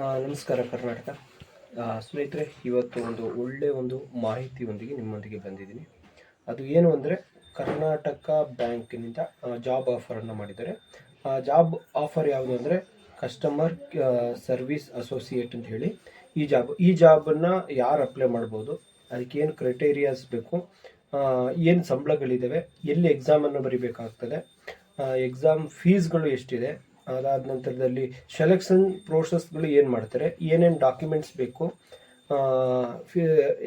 ನಮಸ್ಕಾರ ಕರ್ನಾಟಕ. ಸ್ನೇಹಿತರೆ, ಇವತ್ತು ಒಂದು ಒಳ್ಳೆಯ ಒಂದು ಮಾಹಿತಿಯೊಂದಿಗೆ ನಿಮ್ಮೊಂದಿಗೆ ಬಂದಿದ್ದೀನಿ. ಅದು ಏನು ಅಂದರೆ, ಕರ್ನಾಟಕ ಬ್ಯಾಂಕಿನಿಂದ ಜಾಬ್ ಆಫರನ್ನು ಮಾಡಿದ್ದಾರೆ. ಆ ಜಾಬ್ ಆಫರ್ ಯಾವುದು ಅಂದರೆ ಕಸ್ಟಮರ್ ಸರ್ವಿಸ್ ಅಸೋಸಿಯೇಟ್ ಅಂತ ಹೇಳಿ, ಈ ಜಾಬ್ ಈ ಜಾಬನ್ನು ಯಾರು ಅಪ್ಲೈ ಮಾಡ್ಬೋದು, ಅದಕ್ಕೆ ಏನು ಕ್ರೈಟೇರಿಯಾಸ್ ಬೇಕು ಏನು ಸಂಬಳಗಳಿದ್ದಾವೆ ಎಲ್ಲಿ ಎಕ್ಸಾಮನ್ನು ಬರಿಬೇಕಾಗ್ತದೆ ಎಕ್ಸಾಮ್ ಫೀಸ್ಗಳು ಎಷ್ಟಿದೆ ಅದಾದ ನಂತರದಲ್ಲಿ ಸೆಲೆಕ್ಷನ್ ಪ್ರೋಸೆಸ್ಗಳು ಏನು ಮಾಡ್ತಾರೆ? ಏನೇನು ಡಾಕ್ಯುಮೆಂಟ್ಸ್ ಬೇಕು?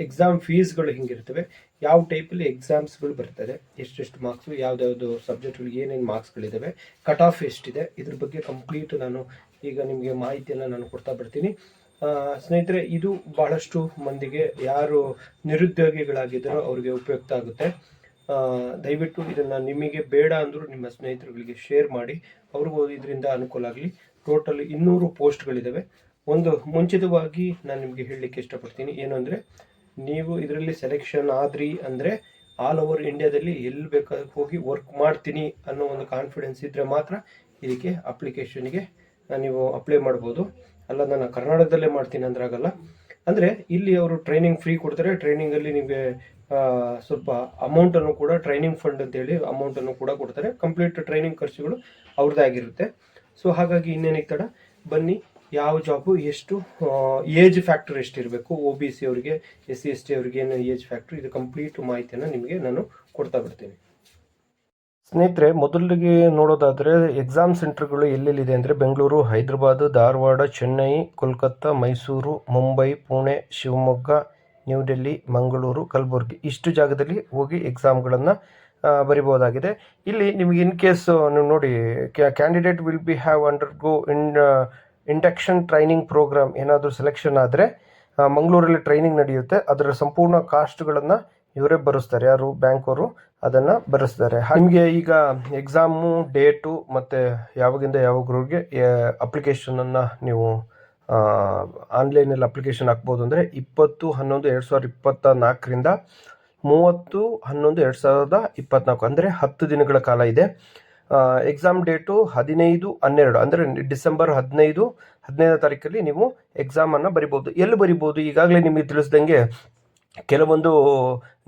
ಎಕ್ಸಾಮ್ ಫೀಸ್ಗಳು ಹಿಂಗಿರ್ತವೆ. ಯಾವ ಟೈಪಲ್ಲಿ ಎಕ್ಸಾಮ್ಸ್ಗಳು ಬರ್ತದೆ? ಎಷ್ಟೆಷ್ಟು ಮಾರ್ಕ್ಸು ಯಾವ್ದಾವ್ದು ಸಬ್ಜೆಕ್ಟ್ಗಳು ಏನೇನು ಮಾರ್ಕ್ಸ್ಗಳಿದ್ದಾವೆ ಕಟ್ ಆಫ್ ಎಷ್ಟಿದೆ? ಇದ್ರ ಬಗ್ಗೆ ಕಂಪ್ಲೀಟ್ ನಾನು ಈಗ ನಿಮಗೆ ಮಾಹಿತಿಯನ್ನು ನಾನು ಕೊಡ್ತಾ ಬರ್ತೀನಿ. ಸ್ನೇಹಿತರೆ, ಇದು ಬಹಳಷ್ಟು ಮಂದಿಗೆ ಯಾರು ನಿರುದ್ಯೋಗಿಗಳಾಗಿದ್ದಾರೋ ಅವ್ರಿಗೆ ಉಪಯುಕ್ತ ಆಗುತ್ತೆ. ದಯವಿಟ್ಟು ಇದನ್ನು ನಿಮಗೆ ಬೇಡ ಅಂದರೂ ನಿಮ್ಮ ಸ್ನೇಹಿತರುಗಳಿಗೆ ಶೇರ್ ಮಾಡಿ. ಅವ್ರಿಗೂ ಇದರಿಂದ ಅನುಕೂಲ ಆಗಲಿ. ಟೋಟಲ್ ಇನ್ನೂರು ಪೋಸ್ಟ್ಗಳಿದ್ದಾವೆ ಒಂದು ಮುಂಚಿತವಾಗಿ ನಾನು ನಿಮಗೆ ಹೇಳಲಿಕ್ಕೆ ಇಷ್ಟಪಡ್ತೀನಿ. ಏನು ಅಂದರೆ, ನೀವು ಇದರಲ್ಲಿ ಸೆಲೆಕ್ಷನ್ ಆದ್ರಿ ಅಂದರೆ ಆಲ್ ಓವರ್ ಇಂಡಿಯಾದಲ್ಲಿ ಎಲ್ಲಿ ಬೇಕಾದ್ರೂ ಹೋಗಿ ವರ್ಕ್ ಮಾಡ್ತೀನಿ ಅನ್ನೋ ಒಂದು ಕಾನ್ಫಿಡೆನ್ಸ್ ಇದ್ದರೆ ಮಾತ್ರ ಇದಕ್ಕೆ ಅಪ್ಲಿಕೇಶನ್ಗೆ ನೀವು ಅಪ್ಲೈ ಮಾಡ್ಬೋದು. ಅಲ್ಲ, ನಾನು ಕರ್ನಾಟಕದಲ್ಲೇ ಮಾಡ್ತೀನಿ ಅಂದ್ರೆ ಆಗಲ್ಲ ಅಂದರೆ, ಇಲ್ಲಿ ಅವರು ಟ್ರೈನಿಂಗ್ ಫ್ರೀ ಕೊಡ್ತಾರೆ. ಟ್ರೈನಿಂಗಲ್ಲಿ ನಿಮಗೆ ಸ್ವಲ್ಪ ಅಮೌಂಟನ್ನು ಕೂಡ ಟ್ರೈನಿಂಗ್ ಫಂಡ್ ಅಂತೇಳಿ ಅಮೌಂಟನ್ನು ಕೂಡ ಕೊಡ್ತಾರೆ. ಕಂಪ್ಲೀಟ್ ಟ್ರೈನಿಂಗ್ ಖರ್ಚುಗಳು ಅವ್ರದ್ದೇ ಆಗಿರುತ್ತೆ. ಸೊ ಹಾಗಾಗಿ ಇನ್ನೇನಕ್ಕೆ ತಡ? ಬನ್ನಿ, ಯಾವ ಜಾಬು ಎಷ್ಟು ಏಜ್ ಫ್ಯಾಕ್ಟರ್ ಎಷ್ಟಿರಬೇಕು? ಒ ಬಿ ಸಿ ಅವರಿಗೆ ಎಸ್ ಸಿ ಎಸ್ ಟಿ ಅವರಿಗೆ ಏನು ಏಜ್ ಫ್ಯಾಕ್ಟ್ರಿ ಇದು ಕಂಪ್ಲೀಟ್ ಮಾಹಿತಿಯನ್ನು ನಿಮಗೆ ನಾನು ಕೊಡ್ತಾ ಬಿಡ್ತೀನಿ. ಸ್ನೇಹಿತರೆ, ಮೊದಲಿಗೆ ನೋಡೋದಾದರೆ ಎಕ್ಸಾಮ್ ಸೆಂಟರ್ಗಳು ಎಲ್ಲೆಲ್ಲಿದೆ ಅಂದರೆ ಬೆಂಗಳೂರು, ಹೈದರಾಬಾದ್, ಧಾರವಾಡ, ಚೆನ್ನೈ, ಕೋಲ್ಕತ್ತಾ, ಮೈಸೂರು, ಮುಂಬೈ, ಪುಣೆ, ಶಿವಮೊಗ್ಗ ನ್ಯೂ ಡೆಲ್ಲಿ, ಮಂಗಳೂರು, ಕಲಬುರಗಿ ಇಷ್ಟು ಜಾಗದಲ್ಲಿ ಹೋಗಿ ಎಕ್ಸಾಮ್ಗಳನ್ನು ಬರಿಬೋದಾಗಿದೆ ಇಲ್ಲಿ ನಿಮಗೆ ಇನ್ ಕೇಸ್ ನೀವು ನೋಡಿ candidate will be have under go in induction training program ಏನಾದರೂ ಸೆಲೆಕ್ಷನ್ ಆದರೆ ಮಂಗಳೂರಲ್ಲಿ ಟ್ರೈನಿಂಗ್ ನಡೆಯುತ್ತೆ. ಅದರ ಸಂಪೂರ್ಣ ಕಾಸ್ಟ್ಗಳನ್ನು ಇವರೇ ಬರೆಸ್ತಾರೆ. ಯಾರು? ಬ್ಯಾಂಕ್ ಅವರು ಅದನ್ನು ಬರೆಸ್ತಾರೆ. ನಿಮಗೆ ಈಗ ಎಕ್ಸಾಮು ಡೇಟು ಮತ್ತು ಯಾವಾಗಿಂದ ಯಾವಾಗ್ರಿಗೆ ಅಪ್ಲಿಕೇಶನನ್ನು ನೀವು ಆನ್ಲೈನಲ್ಲಿ ಅಪ್ಲಿಕೇಶನ್ ಹಾಕ್ಬೋದು ಅಂದರೆ ಇಪ್ಪತ್ತು, ಹನ್ನೊಂದು, ಎರಡು ಸಾವಿರದ ಇಪ್ಪತ್ತ ನಾಲ್ಕರಿಂದ ಮೂವತ್ತು, ಹನ್ನೊಂದು, ಎರಡು ಸಾವಿರದ ಇಪ್ಪತ್ನಾಲ್ಕು, ಅಂದರೆ ಹತ್ತು ದಿನಗಳ ಕಾಲ ಇದೆ. ಎಕ್ಸಾಮ್ ಡೇಟು ಹದಿನೈದು, ಹನ್ನೆರಡು, ಅಂದರೆ ಡಿಸೆಂಬರ್ ಹದಿನೈದು, ಹದಿನೈದನೇ ತಾರೀಕಲ್ಲಿ ನೀವು ಎಕ್ಸಾಮನ್ನು ಬರಿಬೋದು. ಎಲ್ಲಿ ಬರಿಬೋದು? ಈಗಾಗಲೇ ನಿಮಗೆ ತಿಳಿಸ್ದಂಗೆ ಕೆಲವೊಂದು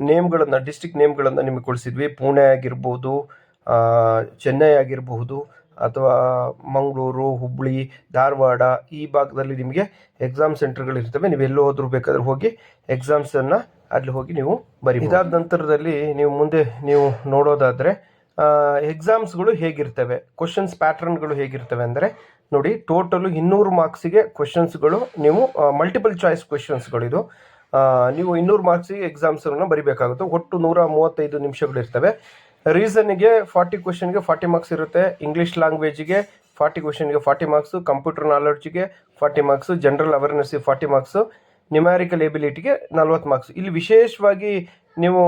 ನೇಮ್ಗಳನ್ನು ಡಿಸ್ಟಿಕ್ ನೇಮ್ಗಳನ್ನು ನಿಮಗೆ ಕೊಡಿಸಿದ್ವಿ. ಪುಣೆ ಆಗಿರ್ಬೋದು ಚೆನ್ನೈ ಆಗಿರಬಹುದು ಅಥವಾ ಮಂಗಳೂರು ಹುಬ್ಬಳ್ಳಿ ಧಾರವಾಡ ಈ ಭಾಗದಲ್ಲಿ ನಿಮಗೆ ಎಕ್ಸಾಮ್ ಸೆಂಟರ್ಗಳು ಇರ್ತವೆ. ನೀವು ಎಲ್ಲೋ ಹೋದ್ರೂ ಬೇಕಾದ್ರೆ ಹೋಗಿ ಎಕ್ಸಾಮ್ಸನ್ನು ಅಲ್ಲಿ ಹೋಗಿ ನೀವು ಬರಿ ಇದಾದ ನಂತರದಲ್ಲಿ ನೀವು ಮುಂದೆ ನೀವು ನೋಡೋದಾದರೆ ಎಕ್ಸಾಮ್ಸ್ಗಳು ಹೇಗಿರ್ತವೆ? ಕ್ವಶನ್ಸ್ ಪ್ಯಾಟ್ರನ್ಗಳು ಹೇಗಿರ್ತವೆ ಅಂದರೆ ನೋಡಿ ಟೋಟಲು ಇನ್ನೂರು ಮಾರ್ಕ್ಸಿಗೆ ಕ್ವಶನ್ಸ್ಗಳು ನೀವು ಮಲ್ಟಿಪಲ್ ಚಾಯ್ಸ್ ಕ್ವಶನ್ಸ್ಗಳು ಇದು. ಆ, ನೀವು ಇನ್ನೂರು ಮಾರ್ಕ್ಸಿಗೆ ಎಕ್ಸಾಮ್ಸನ್ನು ಬರಿಬೇಕಾಗುತ್ತೆ. ಒಟ್ಟು ನೂರ ಮೂವತ್ತೈದು ನಿಮಿಷಗಳಿರ್ತವೆ. ರೀಸನ್ಗೆ ಫಾರ್ಟಿ ಕ್ವಶನ್ಗೆ ಫಾರ್ಟಿ ಮಾರ್ಕ್ಸ್ ಇರುತ್ತೆ. ಇಂಗ್ಲೀಷ್ ಲ್ಯಾಂಗ್ವೇಜಿಗೆ ಫಾರ್ಟಿ ಕ್ವಶನ್ಗೆ ಫಾರ್ಟಿ ಮಾರ್ಕ್ಸು ಕಂಪ್ಯೂಟರ್ ನಾಲೆಡ್ಜ್ಗೆ ಫಾರ್ಟಿ ಮಾರ್ಕ್ಸು ಜನರಲ್ ಅವೇರ್ನೆಸ್ಗೆ ಫಾರ್ಟಿ ಮಾರ್ಕ್ಸು ನ್ಯೂಮ್ಯಾರಿಕಲ್ ಎಬಿಲಿಟಿಗೆ ನಲ್ವತ್ತು ಮಾರ್ಕ್ಸ್ ಇಲ್ಲಿ ವಿಶೇಷವಾಗಿ ನೀವು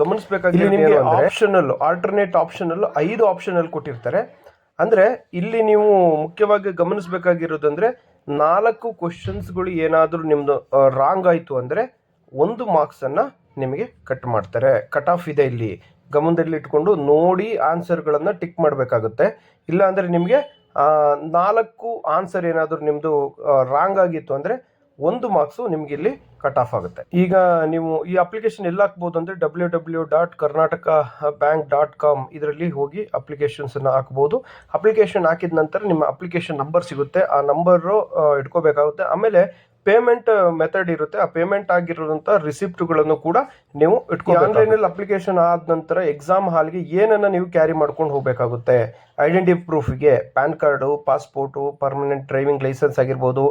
ಗಮನಿಸಬೇಕಾಗಿ ಆಪ್ಷನಲ್ ಆಲ್ಟರ್ನೇಟ್ ಆಪ್ಷನಲ್ಲು ಐದು ಆಪ್ಷನಲ್ಲಿ ಕೊಟ್ಟಿರ್ತಾರೆ. ಅಂದರೆ ಇಲ್ಲಿ ನೀವು ಮುಖ್ಯವಾಗಿ ಗಮನಿಸಬೇಕಾಗಿರೋದಂದ್ರೆ ನಾಲ್ಕು ಕ್ವಶನ್ಸ್ಗಳು ಏನಾದರೂ ನಿಮ್ಮದು ರಾಂಗ್ ಆಯಿತು ಅಂದರೆ ಒಂದು ಮಾರ್ಕ್ಸನ್ನು ನಿಮಗೆ ಕಟ್ ಮಾಡ್ತಾರೆ. ಕಟ್ ಆಫ್ ಇದೆ ಇಲ್ಲಿ. ಗಮನದಲ್ಲಿ ಇಟ್ಕೊಂಡು ನೋಡಿ ಆನ್ಸರ್ಗಳನ್ನು ಟಿಕ್ ಮಾಡಬೇಕಾಗುತ್ತೆ. ಇಲ್ಲ ಅಂದರೆ ನಿಮಗೆ ನಾಲ್ಕು ಆನ್ಸರ್ ಏನಾದರೂ ನಿಮ್ಮದು ರಾಂಗ್ ಆಗಿತ್ತು ಅಂದರೆ ಒಂದು ಮಾರ್ಕ್ಸು ನಿಮ್ಗೆ ಇಲ್ಲಿ ಕಟ್ ಆಫ್ ಆಗುತ್ತೆ. ಈಗ ನೀವು ಈ ಅಪ್ಲಿಕೇಶನ್ ಎಲ್ಲ ಹಾಕ್ಬೋದು ಅಂದರೆ W W dot Karnataka bank dot com ಇದರಲ್ಲಿ ಹೋಗಿ ಅಪ್ಲಿಕೇಶನ್ಸನ್ನು ಹಾಕ್ಬೋದು. ಅಪ್ಲಿಕೇಶನ್ ಹಾಕಿದ ನಂತರ ನಿಮ್ಮ ಅಪ್ಲಿಕೇಶನ್ ನಂಬರ್ ಸಿಗುತ್ತೆ. ಆ ನಂಬರು ಇಟ್ಕೋಬೇಕಾಗುತ್ತೆ. ಆಮೇಲೆ ಪೇಮೆಂಟ್ ಮೆಥಡ್ ಇರುತ್ತೆ. ಆ ಪೇಮೆಂಟ್ ಆಗಿರೋಂಥ ರಿಸಿಪ್ಟ್ಗಳನ್ನು ಕೂಡ ನೀವು ಇಟ್ಕೊಂಡು ಆನ್ಲೈನಲ್ಲಿ ಅಪ್ಲಿಕೇಶನ್ ಆದ ನಂತರ ಎಕ್ಸಾಮ್ ಹಾಲ್ಗೆ ಏನನ್ನ ನೀವು ಕ್ಯಾರಿ ಮಾಡ್ಕೊಂಡು ಹೋಗಬೇಕಾಗುತ್ತೆ. ಐಡೆಂಟಿ ಪ್ರೂಫ್ಗೆ pan card, passport, permanent driving licence ಆಗಿರ್ಬೋದು,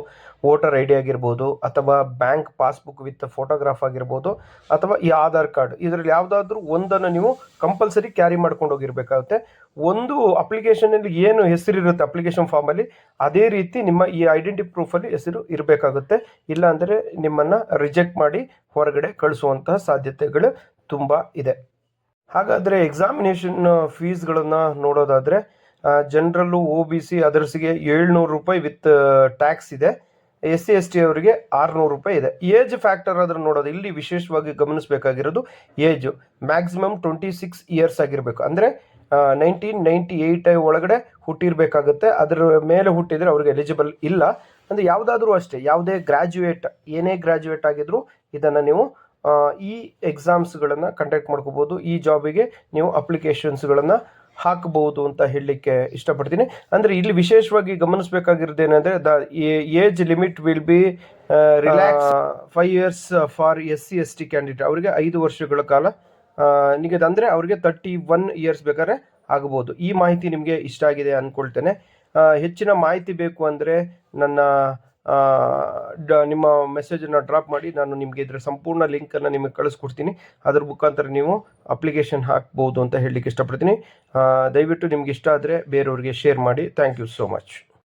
ವೋಟರ್ ಐ ಡಿ ಆಗಿರ್ಬೋದು, ಅಥವಾ ಬ್ಯಾಂಕ್ ಪಾಸ್ಬುಕ್ ವಿತ್ ಫೋಟೋಗ್ರಾಫ್ ಆಗಿರ್ಬೋದು, ಅಥವಾ ಈ ಆಧಾರ್ ಕಾರ್ಡ್. ಇದರಲ್ಲಿ ಯಾವುದಾದ್ರೂ ಒಂದನ್ನು ನೀವು ಕಂಪಲ್ಸರಿ ಕ್ಯಾರಿ ಮಾಡ್ಕೊಂಡು ಹೋಗಿರ್ಬೇಕಾಗುತ್ತೆ. ಒಂದು ಅಪ್ಲಿಕೇಶನಲ್ಲಿ ಏನು ಹೆಸರಿರುತ್ತೆ ಅಪ್ಲಿಕೇಶನ್ ಫಾರ್ಮಲ್ಲಿ, ಅದೇ ರೀತಿ ನಿಮ್ಮ ಈ ಐಡೆಂಟಿ ಪ್ರೂಫಲ್ಲಿ ಹೆಸರು ಇರಬೇಕಾಗುತ್ತೆ. ಇಲ್ಲ ಅಂದರೆ ನಿಮ್ಮನ್ನು ರಿಜೆಕ್ಟ್ ಮಾಡಿ ಹೊರಗಡೆ ಕಳಿಸುವಂತಹ ಸಾಧ್ಯತೆಗಳು ತುಂಬ ಇದೆ. ಹಾಗಾದರೆ ಎಕ್ಸಾಮಿನೇಷನ್ ಫೀಸ್ಗಳನ್ನು ನೋಡೋದಾದರೆ ಜನರಲ್ಲು ಒ ಬಿ ಸಿ ಅದರ್ಸ್ಗೆ ಏಳ್ನೂರು ರೂಪಾಯಿ ವಿತ್ ಟ್ಯಾಕ್ಸ್ ಇದೆ. ಎಸ್ ಸಿ ಎಸ್ ಟಿ ಅವರಿಗೆ ಆರುನೂರು ರೂಪಾಯಿ ಇದೆ. ಏಜ್ ಫ್ಯಾಕ್ಟರ್ ಆದ್ರೆ ನೋಡೋದು, ಇಲ್ಲಿ ವಿಶೇಷವಾಗಿ ಗಮನಿಸಬೇಕಾಗಿರೋದು age. Maximum twenty six years ಆಗಿರಬೇಕು. ಅಂದರೆ ನೈನ್ಟೀನ್ ನೈಂಟಿ ಏಯ್ಟ್ ಒಳಗಡೆ ಹುಟ್ಟಿರಬೇಕಾಗುತ್ತೆ. ಅದರ ಮೇಲೆ ಹುಟ್ಟಿದರೆ ಅವ್ರಿಗೆ ಎಲಿಜಿಬಲ್ ಇಲ್ಲ. ಅಂದರೆ ಯಾವುದಾದ್ರೂ ಅಷ್ಟೇ, ಯಾವುದೇ ಗ್ರ್ಯಾಜುಯೇಟ್, ಏನೇ ಗ್ರ್ಯಾಜುಯೇಟ್ ಆಗಿದ್ರು ಇದನ್ನು ನೀವು ಈ ಎಕ್ಸಾಮ್ಸ್ಗಳನ್ನು ಕಂಡಕ್ಟ್ ಮಾಡ್ಕೋಬೋದು. ಈ ಜಾಬಿಗೆ ನೀವು ಅಪ್ಲಿಕೇಶನ್ಸ್ಗಳನ್ನು ಹಾಕಬಹುದು ಅಂತ ಹೇಳಲಿಕ್ಕೆ ಇಷ್ಟಪಡ್ತೀನಿ. ಅಂದರೆ ಇಲ್ಲಿ ವಿಶೇಷವಾಗಿ ಗಮನಿಸಬೇಕಾಗಿರೋದು ಏನಂದ್ರೆ the age limit will be relax five years for S C S T candidate ಅವರಿಗೆ ಐದು ವರ್ಷಗಳ ಕಾಲ ನಿಮಗೆ ಅಂದ್ರೆ ಅವರಿಗೆ ತರ್ಟಿ ಒನ್ ಇಯರ್ಸ್ ಬೇಕಾದ್ರೆ ಆಗಬಹುದು. ಈ ಮಾಹಿತಿ ನಿಮಗೆ ಇಷ್ಟ ಆಗಿದೆ ಅಂದ್ಕೊಳ್ತೇನೆ ಹೆಚ್ಚಿನ ಮಾಹಿತಿ ಬೇಕು ಅಂದರೆ ನನ್ನ ನಿಮ್ಮ ಮೆಸೇಜನ್ನು ಡ್ರಾಪ್ ಮಾಡಿ ನಾನು ನಿಮಗೆ ಇದರ ಸಂಪೂರ್ಣ ಲಿಂಕನ್ನು ನಿಮಗೆ ಕಳಿಸ್ಕೊಡ್ತೀನಿ. ಅದ್ರ ಮುಖಾಂತರ ನೀವು ಅಪ್ಲಿಕೇಶನ್ ಹಾಕ್ಬೋದು ಅಂತ ಹೇಳಲಿಕ್ಕೆ ಇಷ್ಟಪಡ್ತೀನಿ. ದಯವಿಟ್ಟು ನಿಮ್ಗೆ ಇಷ್ಟ ಆದರೆ ಬೇರೆಯವ್ರಿಗೆ ಶೇರ್ ಮಾಡಿ. Thank you so much